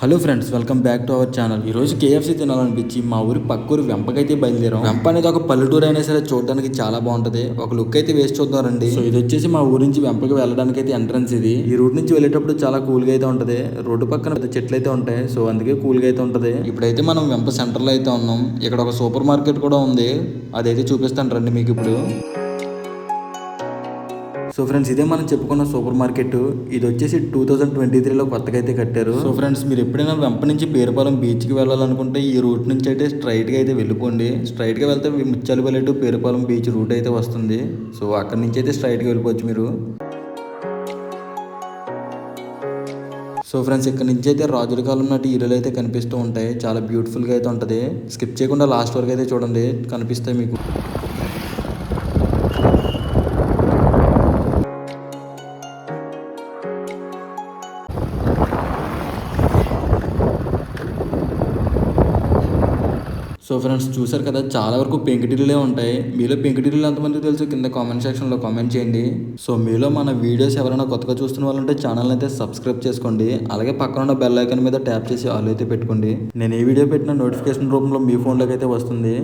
Hello friends welcome back to our channel. ఈ రోజు KFC తినాలనిపించి మా ఊరి పక్కూరు వెంపకైతే బయలుదేరాం. వెంప అనేది ఒక పల్లెటూరు అయినా సరే చూడడానికి చాలా బాగుంటది. ఒక లుక్ అయితే వేసి చూద్దాం రండి. సో ఇది వచ్చేసి మా ఊరి నుంచి వెంపకి వెళ్ళడానికి అయితే ఎంట్రన్స్ ఇది. ఈ రూట్ నుంచి వెళ్ళేటప్పుడు చాలా కూల్గా అయితే ఉంటది. రోడ్డు పక్కన పెద్ద చెట్లు అయితే ఉంటాయి. సో అందుకే కూల్గా అయితే ఉంటది. ఇప్పుడైతే మనం వెంప సెంటర్లో అయితే ఉన్నాం. ఇక్కడ ఒక సూపర్ మార్కెట్ కూడా ఉంది. అదైతే చూపిస్తాను రండి మీకు ఇప్పుడు. సో ఫ్రెండ్స్ ఇదే మనం చెప్పుకున్న సూపర్ మార్కెట్. ఇది వచ్చేసి టూ థౌజండ్ ట్వంటీ త్రీలో కొత్తగా అయితే కట్టారు. సో ఫ్రెండ్స్ మీరు ఎప్పుడైనా వెంప నుంచి పేరుపాలెం బీచ్కి వెళ్ళాలనుకుంటే ఈ రూట్ నుంచి అయితే స్ట్రైట్గా అయితే వెళ్ళిపోండి. స్ట్రైట్గా వెళ్తే Muchchalapalli to Perupalem beach route అయితే వస్తుంది. సో అక్కడి నుంచి అయితే స్ట్రైట్గా వెళ్ళిపోవచ్చు మీరు. సో ఫ్రెండ్స్ ఇక్కడ నుంచి అయితే రాజుల కాలం నాటి ఇల్లులు అయితే కనిపిస్తూ ఉంటాయి. చాలా బ్యూటిఫుల్గా అయితే ఉంటుంది. స్కిప్ చేయకుండా లాస్ట్ వరకు అయితే చూడండి. కనిపిస్తాయి మీకు. సో ఫ్రెండ్స్ చూసారు కదా చాలా వరకు పెంకిటిల్లే ఉంటాయి. మీలో పెంకుటిల్లు ఎంతమంది తెలుసు? కింద కామెంట్ సెక్షన్లో కామెంట్ చేయండి. సో మీలో మన వీడియోస్ ఎవరైనా కొత్తగా చూస్తున్న వాళ్ళు ఉంటే ఛానల్ అయితే సబ్స్క్రైబ్ చేసుకోండి. అలాగే పక్కన ఉన్న బెల్ ఐకన్ మీద ట్యాప్ చేసి ఆల్ అయితే పెట్టుకోండి. నేను ఏ వీడియో పెట్టిన నోటిఫికేషన్ రూపంలో మీ ఫోన్లోకి అయితే వస్తుంది.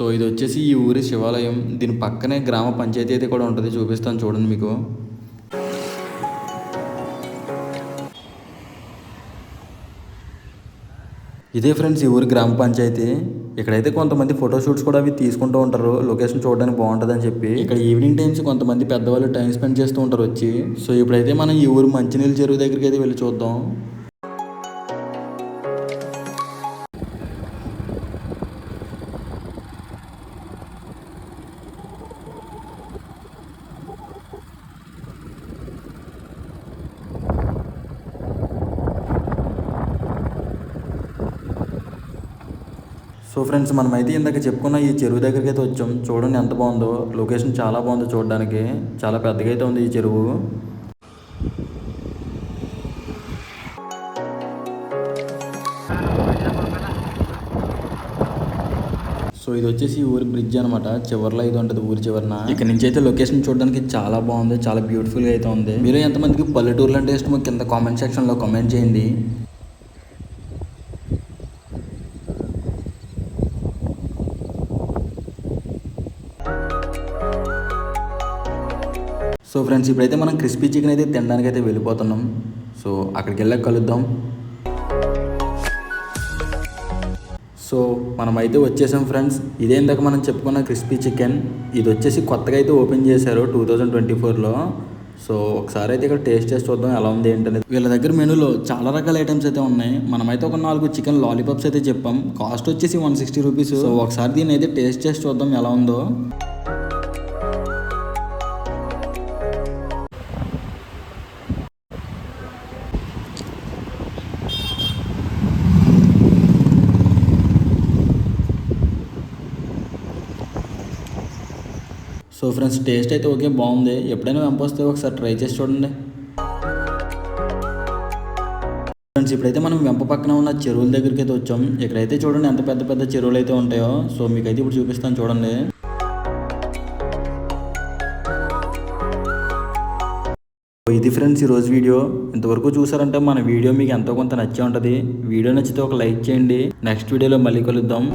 సో ఇది వచ్చేసి ఈ ఊరి శివాలయం. దీని పక్కనే గ్రామ పంచాయతీ అయితే కూడా ఉంటుంది. చూపిస్తాను చూడండి మీకు. ఇదే ఫ్రెండ్స్ ఈ ఊరి గ్రామ పంచాయతీ. ఇక్కడైతే కొంతమంది ఫోటో షూట్స్ కూడా అవి తీసుకుంటూ ఉంటారు. లొకేషన్ చూడడానికి బాగుంటుంది అని చెప్పి. ఇక్కడ ఈవినింగ్ టైమ్స్ కొంతమంది పెద్దవాళ్ళు టైం స్పెండ్ చేస్తూ ఉంటారు వచ్చి. సో ఇప్పుడైతే మనం ఈ ఊరు మంచినీళ్ళ చెరువు దగ్గరికి అయితే వెళ్ళి చూద్దాం. సో ఫ్రెండ్స్ మనమైతే ఇందాక చెప్పుకున్న ఈ చెరువు దగ్గరికి అయితే వచ్చాం. చూడండి ఎంత బాగుందో. లొకేషన్ చాలా బాగుంది చూడడానికి. చాలా పెద్దగా అయితే ఉంది ఈ చెరువు. సో ఇది వచ్చేసి ఈ ఊరి బ్రిడ్జ్ అనమాట చివరిలో ఇది ఉంటుంది ఊరి చివరన. ఇక్కడ నుంచి అయితే లొకేషన్ చూడడానికి చాలా బాగుంది. చాలా బ్యూటిఫుల్గా అయితే ఉంది. మీరు ఎంతమందికి పల్లెటూర్లు అంటే ఇష్టమో కింద కామెంట్ సెక్షన్లో కామెంట్ చేయండి. సో ఫ్రెండ్స్ ఇప్పుడైతే మనం క్రిస్పీ చికెన్ అయితే తినడానికి అయితే వెళ్ళిపోతున్నాం. సో అక్కడికి వెళ్ళక కలుద్దాం. సో మనమైతే వచ్చేసాం ఫ్రెండ్స్. ఇదే ఇందాక మనం చెప్పుకున్న క్రిస్పీ చికెన్. ఇది వచ్చేసి కొత్తగా అయితే ఓపెన్ చేశారు టూ థౌజండ్ ట్వంటీ ఫోర్లో. సో ఒకసారి అయితే ఇక్కడ టేస్ట్ చేసి చూద్దాం ఎలా ఉంది ఏంటనేది. వీళ్ళ దగ్గర మెనూలో చాలా రకాల ఐటమ్స్ అయితే ఉన్నాయి. మనమైతే ఒక నాలుగు చికెన్ లాలీపాప్స్ అయితే చెప్పాం. కాస్ట్ వచ్చేసి వన్ సిక్స్టీ రూపీస్. సో ఒకసారి దీన్ని అయితే టేస్ట్ చేసి చూద్దాం ఎలా ఉందో. సో ఫ్రెండ్స్ టేస్ట్ అయితే ఓకే బాగుంది. ఎప్పుడైనా వెంపొస్తే ఒకసారి ట్రై చేసి చూడండి. ఫ్రెండ్స్ ఇప్పుడైతే మనం వెంప పక్కన ఉన్న చెరువుల దగ్గరికి అయితే వచ్చాం. ఇక్కడైతే చూడండి ఎంత పెద్ద పెద్ద చెరువులు అయితే ఉంటాయో. సో మీకైతే ఇప్పుడు చూపిస్తాను చూడండి. ఇది ఫ్రెండ్స్ ఈరోజు వీడియో. ఇంతవరకు చూసారంటే మన వీడియో మీకు ఎంతో కొంత నచ్చే ఉంటుంది. వీడియో నచ్చితే ఒక లైక్ చేయండి. నెక్స్ట్ వీడియోలో మళ్ళీ కలుద్దాం.